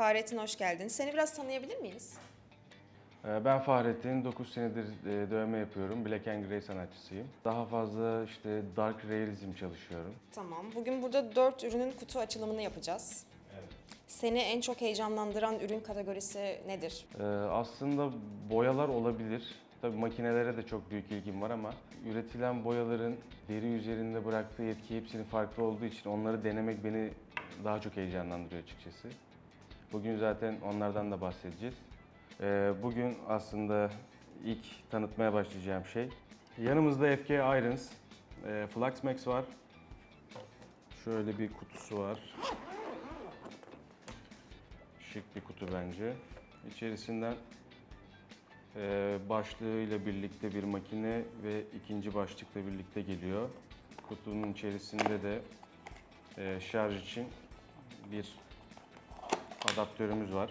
Fahrettin hoş geldin. Seni biraz tanıyabilir miyiz? Ee, Ben Fahrettin, 9 senedir e, dövme yapıyorum. Black and Grey sanatçısıyım. Daha fazla işte dark realism çalışıyorum. Tamam. Bugün burada dört ürünün kutu açılımını yapacağız. Seni en çok heyecanlandıran ürün kategorisi nedir? Ee, Aslında boyalar olabilir. Tabii makinelere de çok büyük ilgim var ama üretilen boyaların deri üzerinde bıraktığı etki hepsinin farklı olduğu için onları denemek beni daha çok heyecanlandırıyor açıkçası. Bugün zaten onlardan da bahsedeceğiz. Ee, Bugün aslında ilk tanıtmaya başlayacağım şey. Yanımızda FK Irons, e, Fluxmax var. Şöyle bir kutusu var. Şık bir kutu bence. İçerisinden e, başlığıyla birlikte bir makine ve ikinci başlıkla birlikte geliyor. Kutunun içerisinde de e, şarj için bir adaptörümüz var.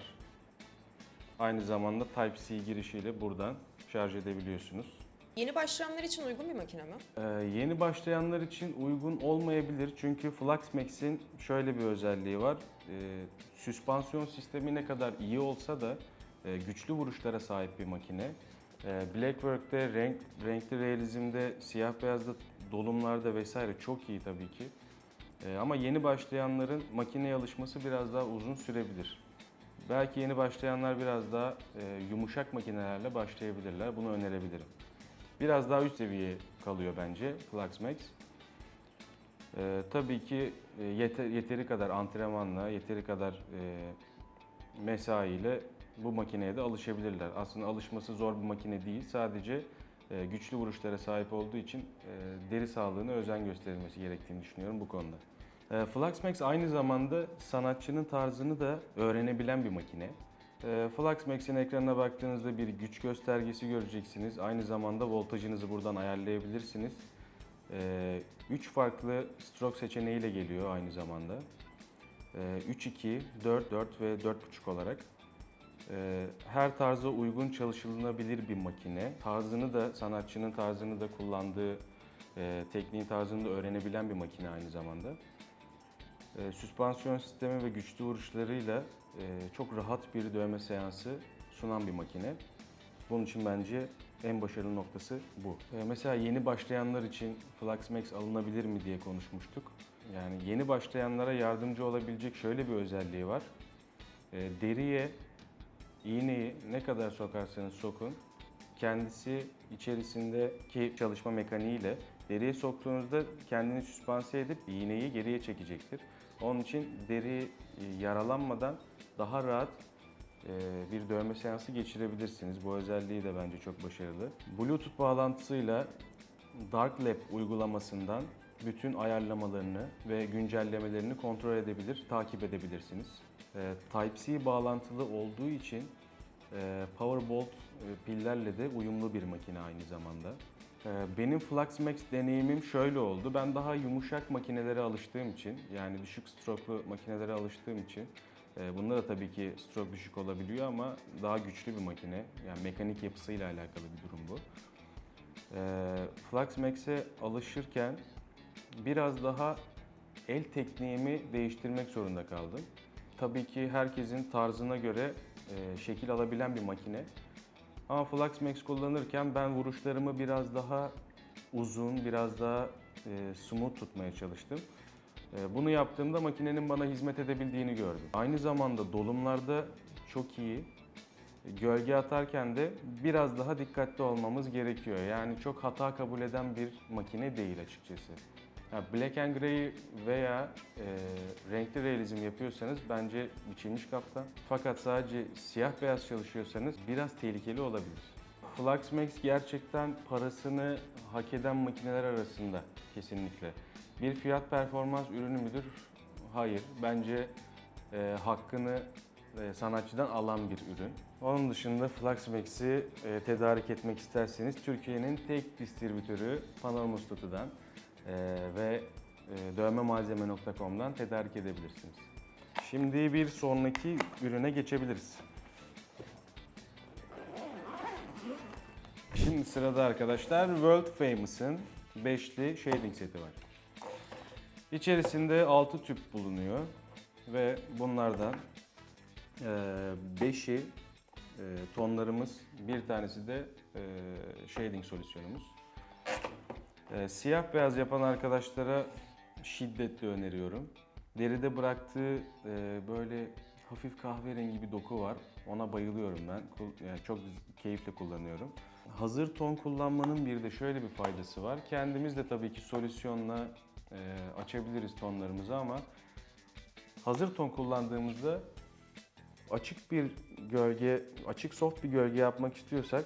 Aynı zamanda Type-C girişiyle buradan şarj edebiliyorsunuz. Yeni başlayanlar için uygun bir makine mi? Ee, yeni başlayanlar için uygun olmayabilir çünkü Fluxmax'in şöyle bir özelliği var. Ee, süspansiyon sistemi ne kadar iyi olsa da e, güçlü vuruşlara sahip bir makine. Ee, Blackwork'te, renk, renkli realizmde, siyah beyazda, dolumlarda vesaire çok iyi tabii ki. Ee, ama yeni başlayanların makineye alışması biraz daha uzun sürebilir. Belki yeni başlayanlar biraz daha e, yumuşak makinelerle başlayabilirler. Bunu önerebilirim. Biraz daha üst seviye kalıyor bence Fluxmax. Ee, tabii ki e, yete- yeteri kadar antrenmanla, yeteri kadar e, mesaiyle bu makineye de alışabilirler. Aslında alışması zor bir makine değil. Sadece e, güçlü vuruşlara sahip olduğu için e, deri sağlığına özen gösterilmesi gerektiğini düşünüyorum bu konuda. E, Fluxmax aynı zamanda sanatçının tarzını da öğrenebilen bir makine. E, Fluxmax'in ekranına baktığınızda bir güç göstergesi göreceksiniz. Aynı zamanda voltajınızı buradan ayarlayabilirsiniz. 3 farklı stroke seçeneğiyle geliyor aynı zamanda. 3-2, 4-4 ve 4.5 olarak. E, Her tarza uygun çalışılabilir bir makine. Tarzını da, sanatçının tarzını da kullandığı, e, tekniğin tarzını da öğrenebilen bir makine aynı zamanda. E, süspansiyon sistemi ve güçlü vuruşlarıyla e, çok rahat bir dövme seansı sunan bir makine. Bunun için bence en başarılı noktası bu. E, mesela yeni başlayanlar için Fluxmax alınabilir mi diye konuşmuştuk. Yani yeni başlayanlara yardımcı olabilecek şöyle bir özelliği var. Deriye iğneyi ne kadar sokarsanız sokun, kendisi içerisindeki çalışma mekaniğiyle deriye soktuğunuzda kendini süspanse edip iğneyi geriye çekecektir. Onun için deri e, yaralanmadan daha rahat e, bir dövme seansı geçirebilirsiniz. Bu özelliği de bence çok başarılı. Bluetooth bağlantısıyla Dark Lab uygulamasından bütün ayarlamalarını ve güncellemelerini kontrol edebilir, takip edebilirsiniz. E, Type-C bağlantılı olduğu için e, Powerbolt e, pillerle de uyumlu bir makine aynı zamanda. E, Benim Fluxmax deneyimim şöyle oldu. Ben daha yumuşak makinelere alıştığım için, yani düşük stroklu makinelere alıştığım için, e, bunda da tabii ki stroke düşük olabiliyor ama daha güçlü bir makine. Yani mekanik yapısıyla alakalı bir durum bu. E, Fluxmax'e alışırken biraz daha el tekniğimi değiştirmek zorunda kaldım. Tabii ki herkesin tarzına göre e, şekil alabilen bir makine. Ama Fluxmax kullanırken ben vuruşlarımı biraz daha uzun, biraz daha e, smooth tutmaya çalıştım. E, bunu yaptığımda makinenin bana hizmet edebildiğini gördüm. Aynı zamanda dolumlarda çok iyi. Gölge atarken de biraz daha dikkatli olmamız gerekiyor. Yani çok hata kabul eden bir makine değil açıkçası. Ha, Black and Grey veya e, renkli realizm yapıyorsanız bence biçilmiş kaptan. Fakat sadece siyah beyaz çalışıyorsanız biraz tehlikeli olabilir. Fluxmax gerçekten parasını hak eden makineler arasında kesinlikle. Bir fiyat performans ürünü müdür? Hayır. Bence e, hakkını e, sanatçıdan alan bir ürün. Onun dışında Fluxmax'i e, tedarik etmek isterseniz Türkiye'nin tek distribütörü Panorama Statu'dan e, ve e, dövmemalzeme.com'dan tedarik edebilirsiniz. Şimdi bir sonraki ürüne geçebiliriz. Şimdi sırada arkadaşlar World Famous'ın beşli shading seti var. İçerisinde 6 tüp bulunuyor ve bunlardan Ee, beşi e, tonlarımız, bir tanesi de e, shading solüsyonumuz. Ee, siyah beyaz yapan arkadaşlara şiddetle öneriyorum. Deride bıraktığı e, böyle hafif kahverengi bir doku var. Ona bayılıyorum ben. Yani çok keyifle kullanıyorum. Hazır ton kullanmanın bir de şöyle bir faydası var. Kendimiz de tabii ki solüsyonla e, açabiliriz tonlarımızı ama hazır ton kullandığımızda açık bir gölge, açık soft bir gölge yapmak istiyorsak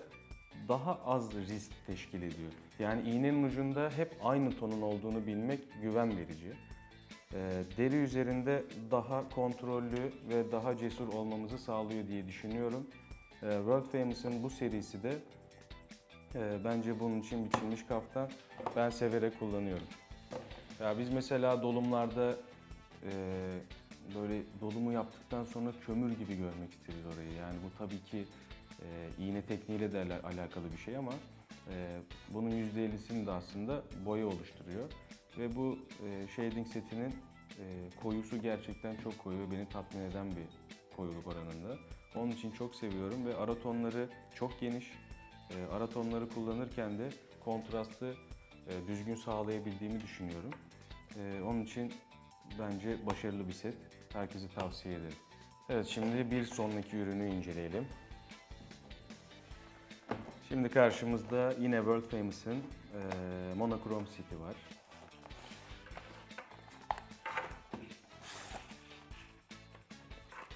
daha az risk teşkil ediyor. Yani iğnenin ucunda hep aynı tonun olduğunu bilmek güven verici. Ee, deri üzerinde daha kontrollü ve daha cesur olmamızı sağlıyor diye düşünüyorum. Ee, World Famous'ın bu serisi de e, bence bunun için biçilmiş kaftan. Ben severek kullanıyorum. Ya biz mesela dolumlarda e, böyle dolumu yaptıktan sonra kömür gibi görmek isteriz orayı. Yani bu tabii ki e, iğne tekniğiyle de ala- alakalı bir şey ama e, bunun %50'sini de aslında boya oluşturuyor. Ve bu e, shading setinin e, koyusu gerçekten çok koyu ve beni tatmin eden bir koyuluk oranında. Onun için çok seviyorum ve ara tonları çok geniş. E, ara tonları kullanırken de kontrastı e, düzgün sağlayabildiğimi düşünüyorum. Onun için bence başarılı bir set. Herkese tavsiye ederim. Evet şimdi bir sonraki ürünü inceleyelim. Şimdi karşımızda yine World Famous'ın e, Monochrome City var.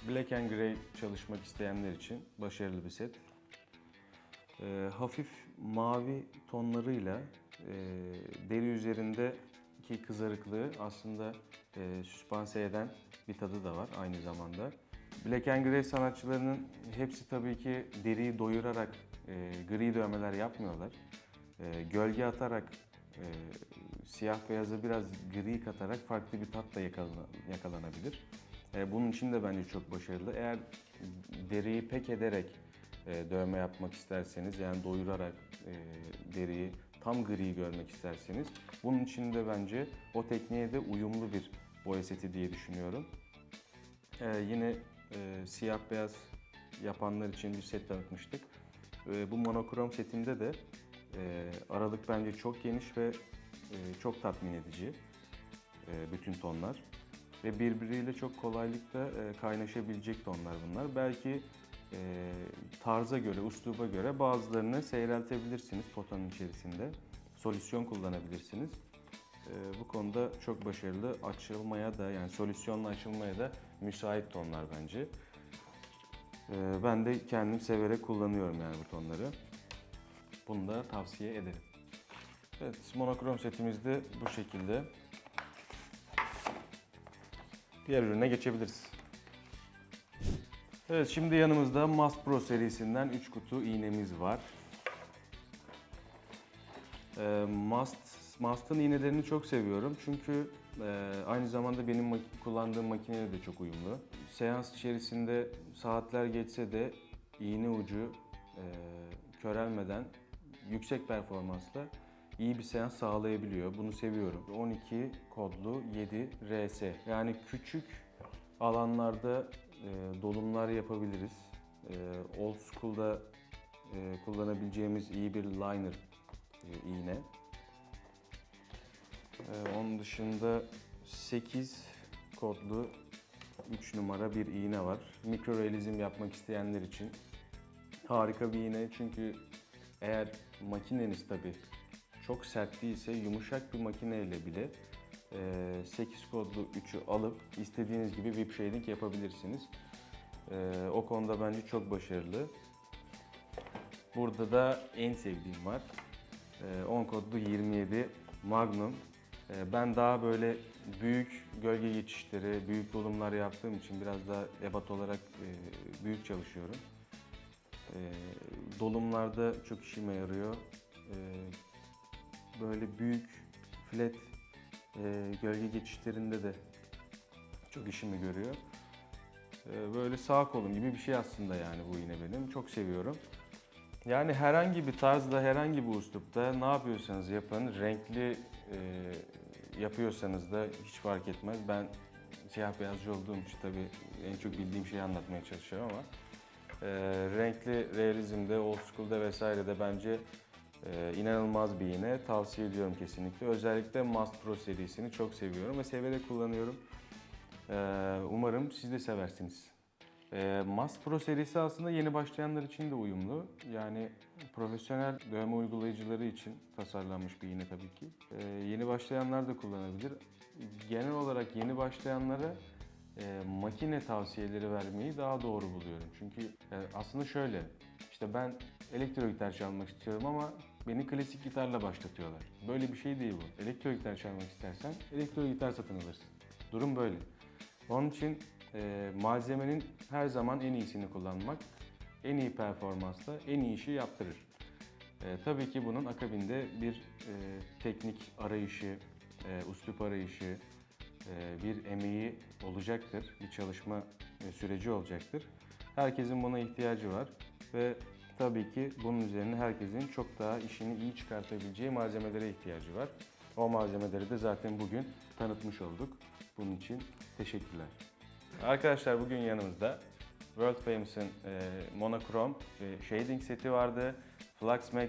Black and Grey çalışmak isteyenler için başarılı bir set. E, hafif mavi tonlarıyla e, deri üzerindeki kızarıklığı aslında e, süspanse eden bir tadı da var aynı zamanda. Black and Grey sanatçılarının hepsi tabii ki deriyi doyurarak e, gri dövmeler yapmıyorlar. E, gölge atarak, e, siyah beyaza biraz gri katarak farklı bir tat da yakalana- yakalanabilir. E, bunun için de bence çok başarılı. Eğer deriyi pek ederek e, dövme yapmak isterseniz yani doyurarak e, deriyi tam gri görmek isterseniz bunun için de bence o tekniğe de uyumlu bir boya seti diye düşünüyorum. E, yine e, siyah beyaz yapanlar için bir set tanıtmıştık. E, bu monokrom setinde de e, aralık bence çok geniş ve e, çok tatmin edici e, bütün tonlar. Ve birbiriyle çok kolaylıkla e, kaynaşabilecek tonlar bunlar. Belki e, tarza göre, usluba göre bazılarını seyreltebilirsiniz potanın içerisinde. Solüsyon kullanabilirsiniz. E, bu konuda çok başarılı. Açılmaya da yani solüsyonla açılmaya da müsait tonlar bence. E, ben de kendim severek kullanıyorum yani bu tonları. Bunu da tavsiye ederim. Evet, monokrom setimiz de bu şekilde. Diğer ürüne geçebiliriz. Evet, şimdi yanımızda Mast Pro serisinden 3 kutu iğnemiz var. Ee, Mast, Mast'ın iğnelerini çok seviyorum çünkü e, aynı zamanda benim mak- kullandığım makineyle de çok uyumlu. Seans içerisinde saatler geçse de iğne ucu e, körelmeden yüksek performansla iyi bir seans sağlayabiliyor. Bunu seviyorum. 12 kodlu 7 RS. Yani küçük alanlarda e, dolumlar yapabiliriz. E, old school'da e, kullanabileceğimiz iyi bir liner e, iğne. E, onun dışında 8 kodlu 3 numara bir iğne var. Mikro realizm yapmak isteyenler için harika bir iğne çünkü eğer makineniz tabi çok sert değilse yumuşak bir makineyle bile e, 8 kodlu 3'ü alıp istediğiniz gibi whip shading yapabilirsiniz. E, o konuda bence çok başarılı. Burada da en sevdiğim var. E, 10 kodlu 27 Magnum. E, ben daha böyle büyük gölge geçişleri, büyük dolumlar yaptığım için biraz daha ebat olarak e, büyük çalışıyorum. E, dolumlarda çok işime yarıyor. E, böyle büyük flat e, gölge geçişlerinde de çok işimi görüyor. Böyle sağ kolum gibi bir şey aslında yani bu yine benim. Çok seviyorum. Yani herhangi bir tarzda, herhangi bir üslupta ne yapıyorsanız yapın, renkli e, yapıyorsanız da hiç fark etmez. Ben siyah beyazcı olduğum için tabii en çok bildiğim şeyi anlatmaya çalışıyorum ama e, renkli realizmde, old school'da vesairede bence e, inanılmaz bir iğne. Tavsiye ediyorum kesinlikle. Özellikle Mast Pro serisini çok seviyorum ve severek kullanıyorum. E, umarım siz de seversiniz. E, Mast Pro serisi aslında yeni başlayanlar için de uyumlu. Yani profesyonel dövme uygulayıcıları için tasarlanmış bir iğne tabii ki. E, yeni başlayanlar da kullanabilir. Genel olarak yeni başlayanlara e, makine tavsiyeleri vermeyi daha doğru buluyorum. Çünkü e, aslında şöyle, işte ben elektro gitar çalmak istiyorum ama beni klasik gitarla başlatıyorlar. Böyle bir şey değil bu. Elektro gitar çalmak istersen elektro gitar satın alırsın. Durum böyle. Onun için e, malzemenin her zaman en iyisini kullanmak, en iyi performansla en iyi işi yaptırır. E, tabii ki bunun akabinde bir e, teknik arayışı, e, üslup arayışı, e, bir emeği olacaktır, bir çalışma e, süreci olacaktır. Herkesin buna ihtiyacı var ve tabii ki bunun üzerine herkesin çok daha işini iyi çıkartabileceği malzemelere ihtiyacı var. O malzemeleri de zaten bugün tanıtmış olduk. Bunun için teşekkürler. Arkadaşlar bugün yanımızda World Famous'ın e, monokrom e, shading seti vardı. Fluxmax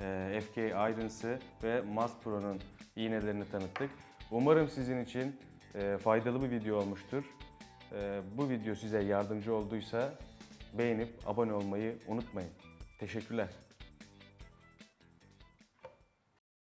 e, FK Irons'ı ve Mas Pro'nun iğnelerini tanıttık. Umarım sizin için e, faydalı bir video olmuştur. E, bu video size yardımcı olduysa beğenip abone olmayı unutmayın. Teşekkürler.